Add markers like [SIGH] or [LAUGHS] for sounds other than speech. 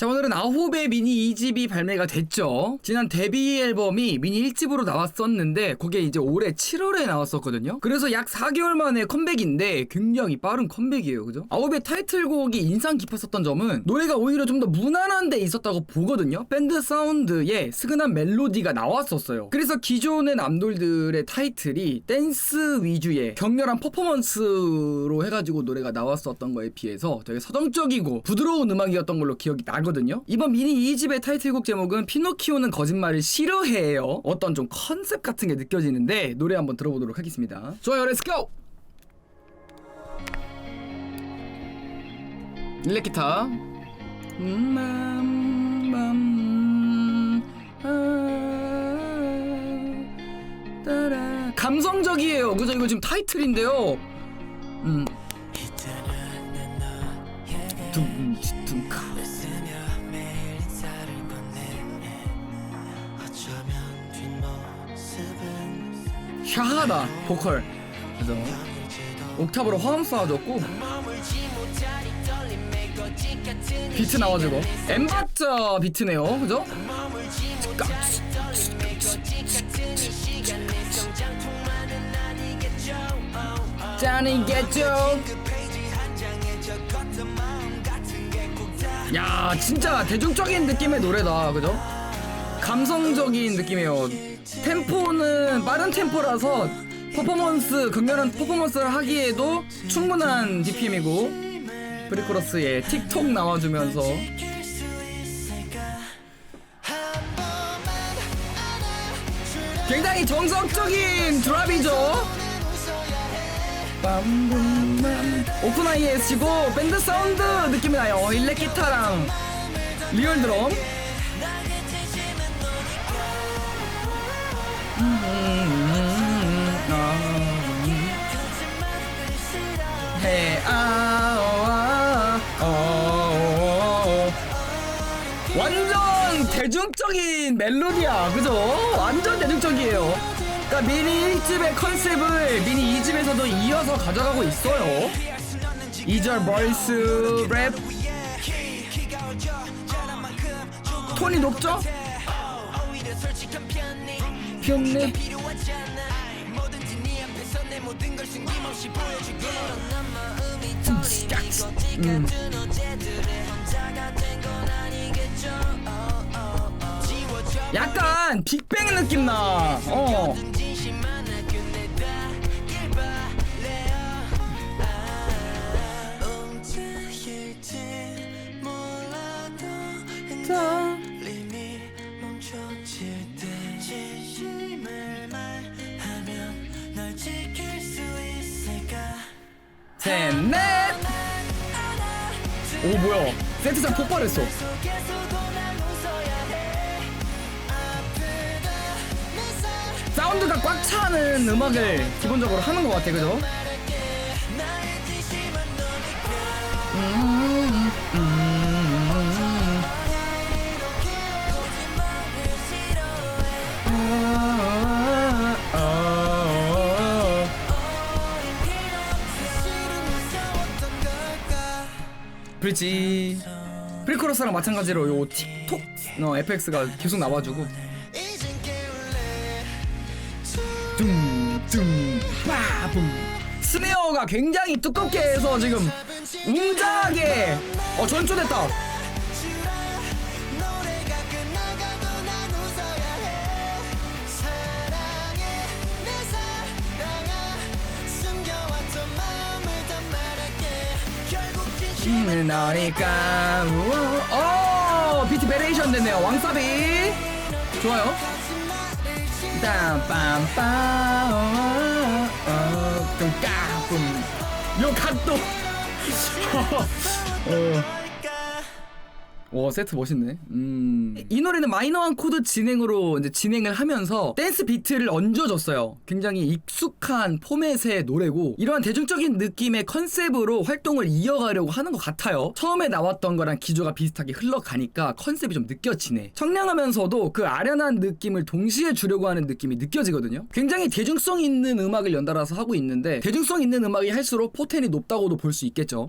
자 오늘은 아홉의 미니 2집이 발매가 됐죠. 지난 데뷔 앨범이 미니 1집으로 나왔었는데 그게 이제 올해 7월에 나왔었거든요. 그래서 약 4개월 만에 컴백인데 굉장히 빠른 컴백이에요. 그죠? 아홉의 타이틀곡이 인상 깊었었던 점은 노래가 오히려 좀 더 무난한 데 있었다고 보거든요. 밴드 사운드에 스근한 멜로디가 나왔었어요. 그래서 기존의 남돌들의 타이틀이 댄스 위주의 격렬한 퍼포먼스로 해가지고 노래가 나왔었던 거에 비해서 되게 서정적이고 부드러운 음악이었던 걸로 기억이 나거든요. 이번 미니 2집의 타이틀곡 제목은 피노키오는 거짓말을 싫어해요. 어떤 좀 컨셉 같은 게 느껴지는데 노래 한번 들어보도록 하겠습니다. 좋아요, 렛츠 고! 일렉기타. 감성적이에요. 그죠? 이거 지금 타이틀인데요. 음. 둥지둥 샤하다 보컬. 그래서 옥탑으로 화음 쏴줬고 비트 나와주고. 엠바트 비트네요. 그죠? 짠이겠죠 야 진짜 대중적인 느낌의 노래다. 그죠? 감성적인 느낌이에요. 템포는 빠른 템포라서 퍼포먼스 강렬한 퍼포먼스를 하기에도 충분한 BPM이고 브리코러스에 틱톡 나와주면서. 굉장히 정석적인 드랍이죠? 오픈아이에 치고 밴드 사운드 느낌이 나요. 일렉 기타랑 리얼 드럼 해, 아, 어, 어, 어. 완전 대중적인 멜로디야, 그죠? 완전 대중적이에요. 그러니까 미니 1집의 컨셉을 미니 2집에서도 이어서 가져가고 있어요. 2절 벌스 랩 톤이 높죠? 편네 음. 약간 빅뱅 느낌 나. 어. 셋, 넷. 오 뭐야? 세트장 폭발했어. 사운드가 꽉 차는 음악을 기본적으로 하는 것 같아, 그죠? 브릿지. 프리코러스랑 마찬가지로 요 틱톡 어, FX가 계속 나와주고. 둥둥 빠붐 스네어가 굉장히 두껍게 해서 지금 웅장하게 어 전초됐다 힘을 너니까. 오 비트 베레이션 됐네요. 왕사비. 좋아요. 빰빰빰 뚱까뿜 요 갓도 [LAUGHS] 어. 와 세트 멋있네. 음. 이 노래는 마이너한 코드 진행으로 이제 진행을 하면서 댄스 비트를 얹어줬어요. 굉장히 익숙한 포맷의 노래고 이러한 대중적인 느낌의 컨셉으로 활동을 이어가려고 하는 것 같아요. 처음에 나왔던 거랑 기조가 비슷하게 흘러가니까 컨셉이 좀 느껴지네. 청량하면서도 그 아련한 느낌을 동시에 주려고 하는 느낌이 느껴지거든요. 굉장히 대중성 있는 음악을 연달아서 하고 있는데 대중성 있는 음악이 할수록 포텐이 높다고도 볼 수 있겠죠.